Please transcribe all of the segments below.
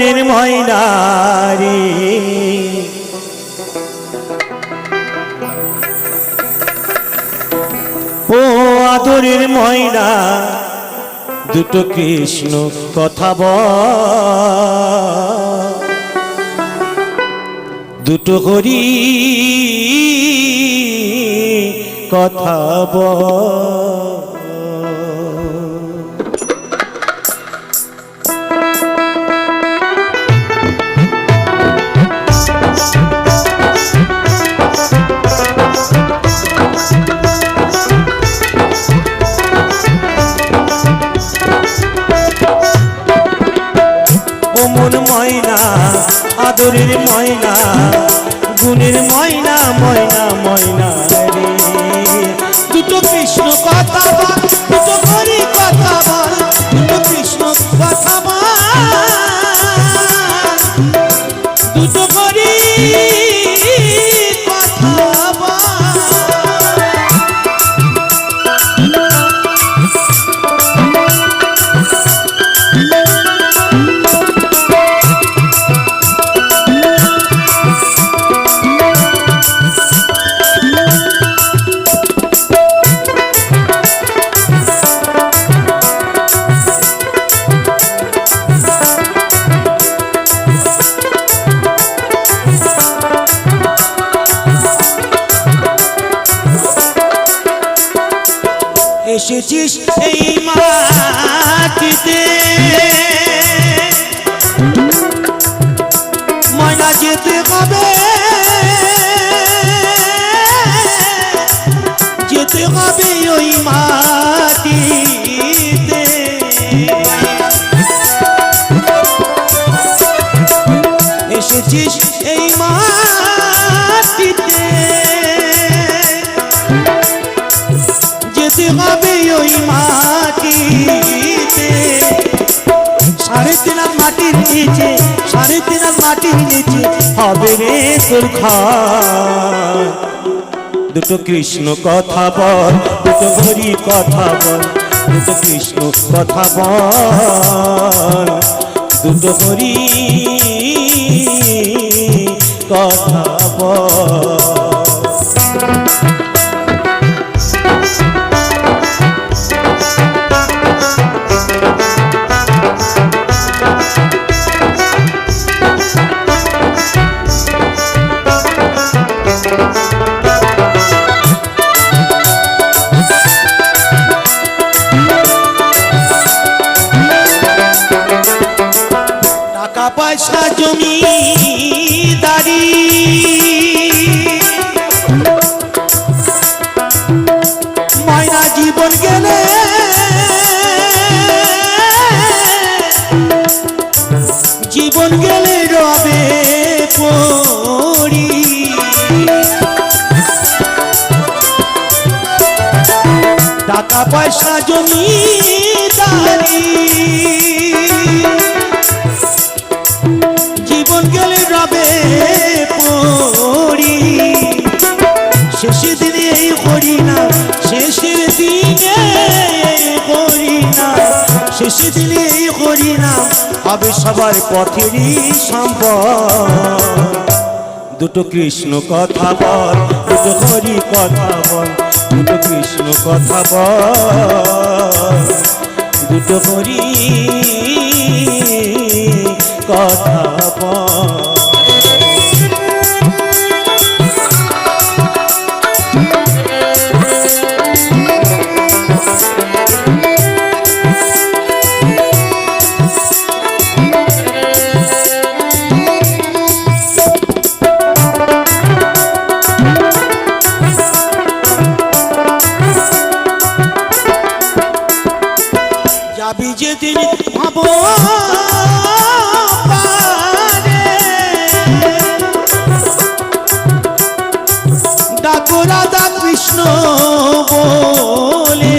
মনের ময়না রে ও আদরের ময়না দুটো কৃষ্ণ কথা বল। দুটো হরি কথা বল। আদরের ময়না এসেছিস এই মাটিতে। ময়না যেতে হবে মাটির নিচে, সাড়ে তিন মাটির নিচে, হবে রে তোর দুটো কৃষ্ণ কথা বল, দুটো হরি কথা বল, দুটো কৃষ্ণ কথা বল। দুটো হরি কথা পয়সা জমি দাড়ি। ময়না জীবন গেলে জীবন গেলে রবে পড়ি। টাকা পয়সা জমি দাঁড়ি। করি না করি না করি না হবে সবার পথেরই সম্পদ। দুটো কৃষ্ণ কথা বল, দুটো হরি কথা বল, দুটো কৃষ্ণ কথা বল। দুটো হরি কথা বল। যেদিন ভাব ডাকো রাধা কৃষ্ণ বলে।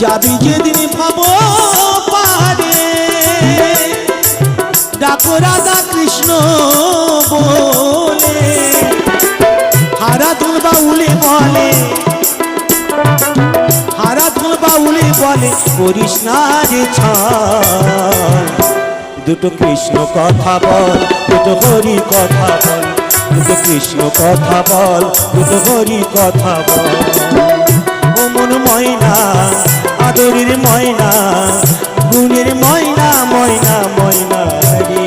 যাবি যেদিন ভাব পারে ডাকো রাধা কৃষ্ণ বলে যে ছাড় দুটো কৃষ্ণ কথা বল, দুটো হরি কথা বল। দুটো কৃষ্ণ কথা বল, দুটো হরি কথা বল। ও মন ময়না, আদরের ময়না, গুণের ময়না ময়না ময়না রে।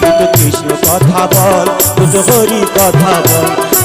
দুটো কৃষ্ণ কথা বল, দুটো হরি কথা বল।